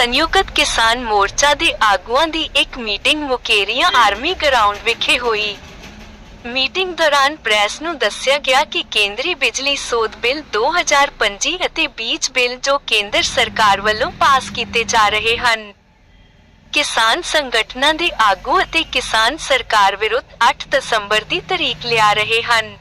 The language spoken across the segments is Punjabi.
ਸੰਯੁਕਤ ਕਿਸਾਨ ਮੋਰਚਾ ਦੇ ਆਗੂਆਂ ਦੀ ਇੱਕ ਮੀਟਿੰਗ ਮੁਕੇਰੀਆਂ ਆਰਮੀ ਗਰਾਊਂਡ ਵਿਖੇ ਹੋਈ। ਮੀਟਿੰਗ ਦੌਰਾਨ ਪ੍ਰੈਸ ਨੂੰ ਦੱਸਿਆ ਗਿਆ ਕਿ ਕੇਂਦਰੀ ਬਿਜਲੀ ਸੋਧ ਬਿੱਲ 2025 ਅਤੇ ਬੀਜ ਬਿੱਲ ਜੋ ਕੇਂਦਰ ਸਰਕਾਰ ਵੱਲੋਂ ਪਾਸ ਕੀਤੇ ਜਾ ਰਹੇ ਹਨ। ਕਿਸਾਨ ਸੰਗਠਨਾਂ ਦੇ ਆਗੂ ਅਤੇ ਕਿਸਾਨ ਸਰਕਾਰ ਵਿਰੁੱਧ 8 ਦਸੰਬਰ ਦੀ ਤਾਰੀਖ ਲਿਆ ਰਹੇ ਹਨ।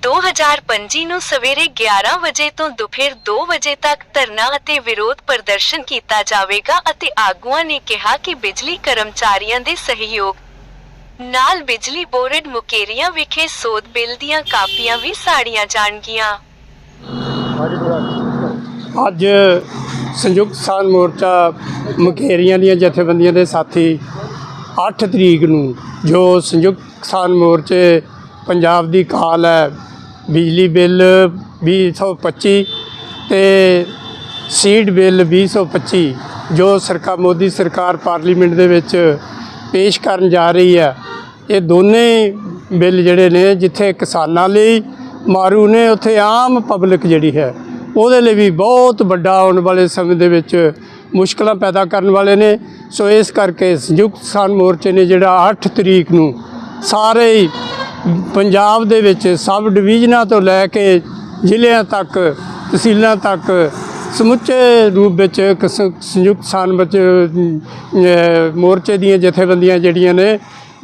2025 ਨੂੰ ਸਵੇਰੇ 11 ਵਜੇ ਤੋਂ ਦੁਪਹਿਰ 2 ਵਜੇ ਤੱਕ ਧਰਨਾ ਅਤੇ ਵਿਰੋਧ ਪ੍ਰਦਰਸ਼ਨ ਕੀਤਾ ਜਾਵੇਗਾ ਅਤੇ ਆਗੂਆਂ ਨੇ ਕਿਹਾ ਕਿ ਬਿਜਲੀ ਕਰਮਚਾਰੀਆਂ ਦੇ ਸਹਿਯੋਗ ਨਾਲ ਬਿਜਲੀ ਬੋਰਡ ਮੁਕੇਰੀਆਂ ਵਿਖੇ ਸੋਧ ਬਿੱਲ ਦੀਆਂ ਕਾਪੀਆਂ ਵੀ ਸਾੜੀਆਂ ਜਾਣਗੀਆਂ। ਅੱਜ ਸੰਯੁਕਤ ਕਿਸਾਨ ਮੋਰਚਾ ਮੁਕੇਰੀਆਂ ਦੀਆਂ ਜਥੇਬੰਦੀਆਂ ਦੇ ਸਾਥੀ 8 ਤਰੀਕ ਨੂੰ ਜੋ ਸੰਯੁਕਤ ਕਿਸਾਨ ਮੋਰਚੇ ਪੰਜਾਬ ਦੀ ਕਾਲ ਹੈ, ਬਿਜਲੀ ਬਿੱਲ 2025 ਤੇ ਸੀਡ ਬਿੱਲ 2025 ਜੋ ਸਰਕਾਰ ਮੋਦੀ ਸਰਕਾਰ ਪਾਰਲੀਮੈਂਟ ਦੇ ਵਿੱਚ ਪੇਸ਼ ਕਰਨ ਜਾ ਰਹੀ ਹੈ। ਇਹ ਦੋਨੇ ਬਿੱਲ ਜਿਹੜੇ ਨੇ, ਜਿੱਥੇ ਕਿਸਾਨਾਂ ਲਈ ਮਾਰੂ ਨੇ, ਉੱਥੇ ਆਮ ਪਬਲਿਕ ਜਿਹੜੀ ਹੈ, ਉਹਦੇ ਲਈ ਵੀ ਬਹੁਤ ਵੱਡਾ ਆਉਣ ਵਾਲੇ ਸਮੇਂ ਦੇ ਵਿੱਚ ਮੁਸ਼ਕਲਾਂ ਪੈਦਾ ਕਰਨ ਵਾਲੇ ਨੇ। ਸੋ ਇਸ ਕਰਕੇ ਸੰਯੁਕਤ ਕਿਸਾਨ ਮੋਰਚੇ ਨੇ ਜਿਹੜਾ 8 ਤਰੀਕ ਨੂੰ ਸਾਰੇ ਹੀ ਪੰਜਾਬ ਦੇ ਵਿੱਚ ਸਬ ਡਿਵੀਜ਼ਨਾਂ ਤੋਂ ਲੈ ਕੇ ਜ਼ਿਲ੍ਹਿਆਂ ਤੱਕ, ਤਹਿਸੀਲਾਂ ਤੱਕ ਸਮੁੱਚੇ ਰੂਪ ਵਿੱਚ ਕਿਸ- ਸੰਯੁਕਤ ਕਿਸਾਨ ਵਿੱਚ ਮੋਰਚੇ ਦੀਆਂ ਜਥੇਬੰਦੀਆਂ ਜਿਹੜੀਆਂ ਨੇ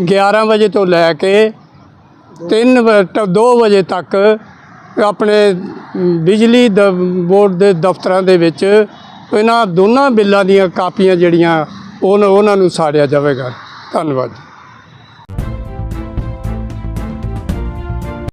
11 ਵਜੇ ਤੋਂ ਲੈ ਕੇ 3 2 ਵਜੇ ਤੱਕ ਆਪਣੇ ਬਿਜਲੀ ਦ, ਬੋਰਡ ਦੇ ਦਫ਼ਤਰਾਂ ਦੇ ਵਿੱਚ ਇਹਨਾਂ ਦੋਨਾਂ ਬਿੱਲਾਂ ਦੀਆਂ ਕਾਪੀਆਂ ਜਿਹੜੀਆਂ ਉਹਨਾਂ ਉਹਨਾਂ ਨੂੰ ਸਾੜਿਆ ਜਾਵੇਗਾ। ਧੰਨਵਾਦ।